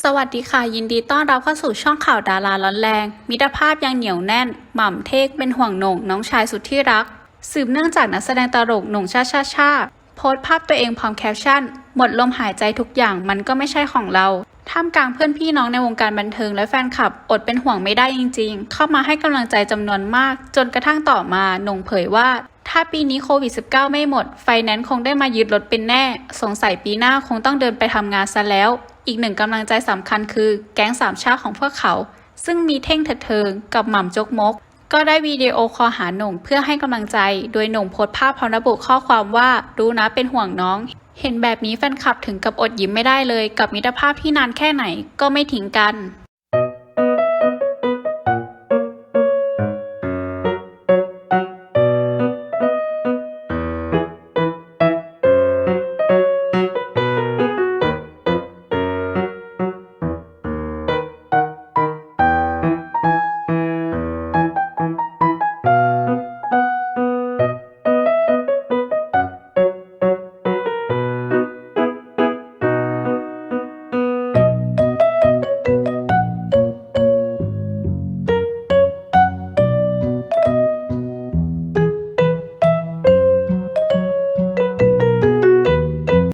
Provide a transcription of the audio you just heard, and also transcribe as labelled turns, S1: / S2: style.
S1: สวัสดีค่ะ ยินดีต้อนรับเข้าสู่ช่องข่าวดาราร้อนแรง มิตรภาพยังเหนียวแน่น หม่ำเทกเป็นห่วงหน่งน้องชายสุดที่รัก สืบเนื่องจากนักแสดงตลกหน่งชาชาชาโพสต์ภาพตัวเองพร้อมแคปชั่น หมดลมหายใจทุกอย่างมันก็ไม่ใช่ของเรา ท่ามกลางเพื่อนพี่น้องในวงการบันเทิงและแฟนคลับอดเป็นห่วงไม่ได้จริง ๆ เข้ามาให้กำลังใจจำนวนมาก จนกระทั่งต่อมาหนงเผยว่า ถ้าปีนี้โควิด -19 ไม่หมด ไฟแนนซ์คงได้มายึดรถเป็นแน่ สงสัยปีหน้าคงต้องเดินไปทำงานซะแล้ว อีกหนึ่งกำลังใจสำคัญคือแก๊งสามชาติของพวกเขา ซึ่งมีเท่งเถิดเทิงกับหม่ำจกมก ก็ได้วิดีโอคอหาหน่งเพื่อให้กำลังใจ โดยหน่งโพสภาพพร้อมระบุข้อความว่ารู้นะเป็นห่วงน้อง เห็นแบบนี้แฟนคลับถึงกับอดยิ้มไม่ได้เลย กับมิตรภาพที่นานแค่ไหนก็ไม่ทิ้งกัน